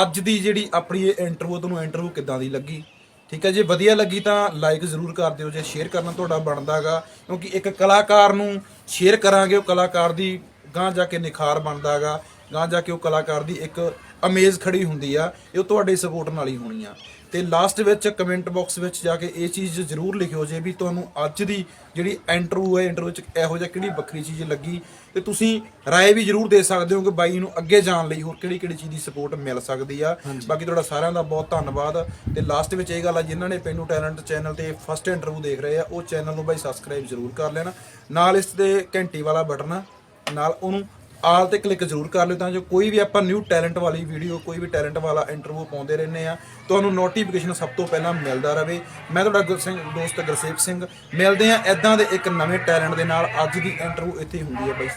ਅੱਜ ਦੀ ਜਿਹੜੀ ਆਪਣੀ ਇਹ ਇੰਟਰਵਿਊ ਤੁਹਾਨੂੰ ਇੰਟਰਵਿਊ ਕਿੱਦਾਂ ਦੀ ਲੱਗੀ? ਠੀਕ ਹੈ ਜੇ, ਵਧੀਆ ਲੱਗੀ ਤਾਂ ਲਾਈਕ ਜ਼ਰੂਰ ਕਰ ਦਿਓ, ਜੇ ਸ਼ੇਅਰ ਕਰਨਾ ਤੁਹਾਡਾ ਬਣਦਾਗਾ, ਕਿਉਂਕਿ ਇੱਕ ਕਲਾਕਾਰ ਨੂੰ ਸ਼ੇਅਰ ਕਰਾਂਗੇ, ਉਹ ਕਲਾਕਾਰ ਦੀ ਗਾਂ ਜਾ ਕੇ ਨਿਖਾਰ ਬਣਦਾਗਾ ਗਾਂ ਜਾ ਕੇ ਉਹ ਕਲਾਕਾਰ ਦੀ ਇੱਕ ਅਮੇਜ਼ ਖੜੀ ਹੁੰਦੀ ਆ, ਇਹ ਉਹ ਤੁਹਾਡੇ ਸਪੋਰਟ ਨਾਲ ਹੀ ਹੋਣੀ ਆ। ਤੇ ਲਾਸਟ ਵਿੱਚ ਕਮੈਂਟ ਬਾਕਸ ਵਿੱਚ ਜਾ ਕੇ ਇਹ ਚੀਜ਼ ਜ਼ਰੂਰ ਲਿਖਿਓ ਜੇ ਵੀ ਤੁਹਾਨੂੰ ਅੱਜ ਦੀ ਜਿਹੜੀ ਇੰਟਰਵਿਊ ਹੈ ਇੰਟਰਵਿਊ ਚ ਇਹੋ ਜਿਹਾ ਕਿਹੜੀ ਵੱਖਰੀ ਚੀਜ਼ ਲੱਗੀ ਤੇ ਤੁਸੀਂ ਰਾਏ ਵੀ ਜ਼ਰੂਰ ਦੇ ਸਕਦੇ ਹੋ ਕਿ ਬਾਈ ਨੂੰ ਅੱਗੇ ਜਾਣ ਲਈ ਹੋਰ ਕਿਹੜੀ ਕਿਹੜੀ ਚੀਜ਼ ਦੀ ਸਪੋਰਟ ਮਿਲ ਸਕਦੀ ਆ। ਬਾਕੀ ਤੁਹਾਡਾ ਸਾਰਿਆਂ ਦਾ ਬਹੁਤ ਧੰਨਵਾਦ। ਤੇ ਲਾਸਟ ਵਿੱਚ ਇਹ ਗੱਲ ਆ ਜਿਨ੍ਹਾਂ ਨੇ ਪਿੰਡੂ ਟੈਲੈਂਟ ਚੈਨਲ ਤੇ ਫਸਟ ਇੰਟਰਵਿਊ ਦੇਖ ਰਹੇ ਆ ਉਹ ਚੈਨਲ ਨੂੰ ਬਾਈ ਸਬਸਕ੍ਰਾਈਬ ਜ਼ਰੂਰ ਕਰ ਲੈਣਾ। ਨਾਲ ਇਸ ਤੇ ਘੰਟੀ ਵਾਲਾ ਬਟਨ ਨਾਲ ਉਹਨੂੰ ਆਲ ਤੇ ਕਲਿੱਕ ਜ਼ਰੂਰ ਕਰ ਲਿਓ ਤਾਂ ਜੋ ਕੋਈ ਵੀ ਆਪਾਂ ਨਿਊ ਟੈਲੈਂਟ ਵਾਲੀ ਵੀਡੀਓ ਕੋਈ ਵੀ ਟੈਲੈਂਟ ਵਾਲਾ ਇੰਟਰਵਿਊ ਪਾਉਂਦੇ ਰਹਿੰਦੇ ਆ ਤੁਹਾਨੂੰ ਨੋਟੀਫਿਕੇਸ਼ਨ ਸਭ ਤੋਂ ਪਹਿਲਾਂ ਮਿਲਦਾ ਰਹੇ। ਮੈਂ ਤੁਹਾਡਾ ਗੁਰ ਸਿੰਘ, ਦੋਸਤ ਗੁਰਸੇਵ ਸਿੰਘ। ਮਿਲਦੇ ਆ ਇਦਾਂ ਦੇ ਇੱਕ ਨਵੇਂ ਟੈਲੈਂਟ ਦੇ ਨਾਲ। ਅੱਜ ਦੀ ਇੰਟਰਵਿਊ ਇੱਥੇ ਹੁੰਦੀ ਹੈ ਬਾਈ।